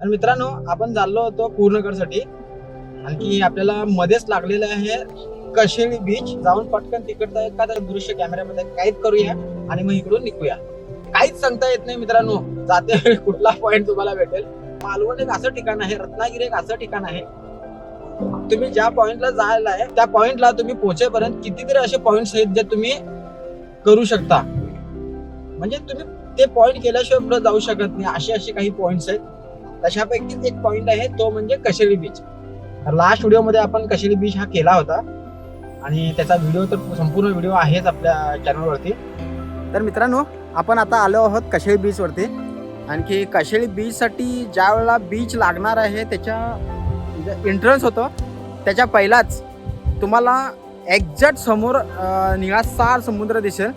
आणि मित्रांनो आपण चाललो होतो पूर्णगडसाठी. आणखी आपल्याला मध्येच लागलेलं आहे कशेळी बीच जाऊन पटकन तिकडचं एखादं दृश्य कॅमेऱ्यामध्ये कैद करूया आणि मग इकडून निघूया. काहीच सांगता येत नाही मित्रांनो. जाते कुठला पॉइंट तुम्हाला भेटेल. मालवण एक असं ठिकाण आहे रत्नागिरी एक असं ठिकाण आहे. तुम्ही ज्या पॉइंटला जायला आहे त्या पॉइंटला तुम्ही पोहोचेपर्यंत कितीतरी असे पॉइंट्स आहेत जे तुम्ही करू शकता. म्हणजे तुम्ही ते पॉइंट केल्याशिवाय पुढे जाऊ शकत नाही. असे असे काही पॉइंट्स आहेत. तशापैकी एक पॉइंट आहे तो म्हणजे कशेली बीच लास्ट व्हिडिओमध्ये आपण कशेली बीच हा केला होता. आणि त्याचा व्हिडिओ तर संपूर्ण व्हिडिओ आहेच आपल्या चॅनलवरती तर मित्रांनो आपण आता आलो आहोत कशेळी बीचवरती आणखी कशेळी बीचसाठी ज्या वेळेला बीच लागणार आहे त्याच्या म्हणजे एंट्रन्स होतो. त्याच्या पहिलाच तुम्हाला एक्झॅक्ट समोर निळासार समुद्र दिसेल.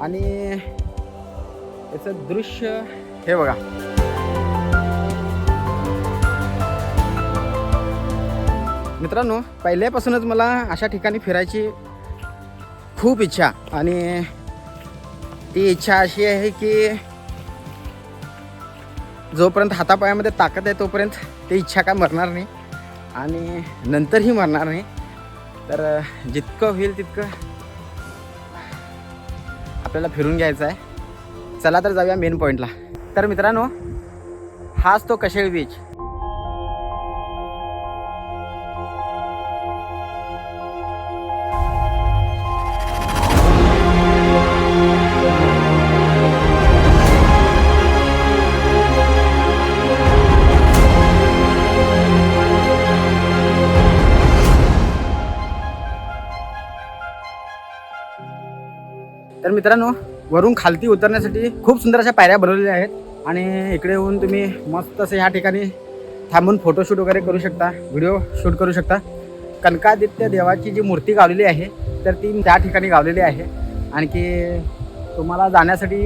आणि त्याचं दृश्य हे बघा. मित्रांनो पहिल्यापासूनच मला अशा ठिकाणी फिरायची खूप इच्छा आणि ती इच्छा अशी आहे की जोपर्यंत हातापायामध्ये ताकद आहे तोपर्यंत ती इच्छा काय मरणार नाही आणि नंतरही मरणार नाही. तर जितकं होईल तितकं आपल्याला फिरून घ्यायचं आहे. चला तर जाऊया मेन पॉईंटला तर मित्रांनो हाच तो कशेळ बीच तर मित्रांनो वरून खालती उतरण्यासाठी खूप सुंदर अशा पायऱ्या बनवलेल्या आहेत. आणि इकडे येऊन तुम्ही मस्त असं ह्या ठिकाणी थांबून फोटोशूट वगैरे करू शकता व्हिडिओ शूट करू शकता. कनकादित्य देवाची जी मूर्ती गावलेली आहे तर ती त्या ठिकाणी गावलेली आहे. आणखी तुम्हाला जाण्यासाठी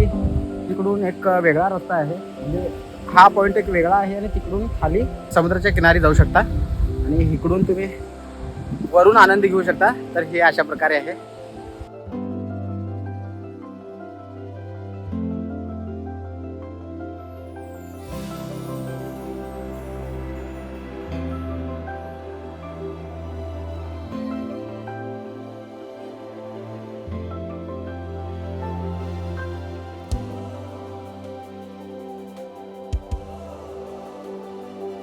तिकडून एक वेगळा रस्ता आहे. म्हणजे हा पॉईंट एक वेगळा आहे आणि तिकडून खाली समुद्राच्या किनारी जाऊ शकता. आणि इकडून तुम्ही वरून आनंद घेऊ शकता. तर हे अशा प्रकारे आहे.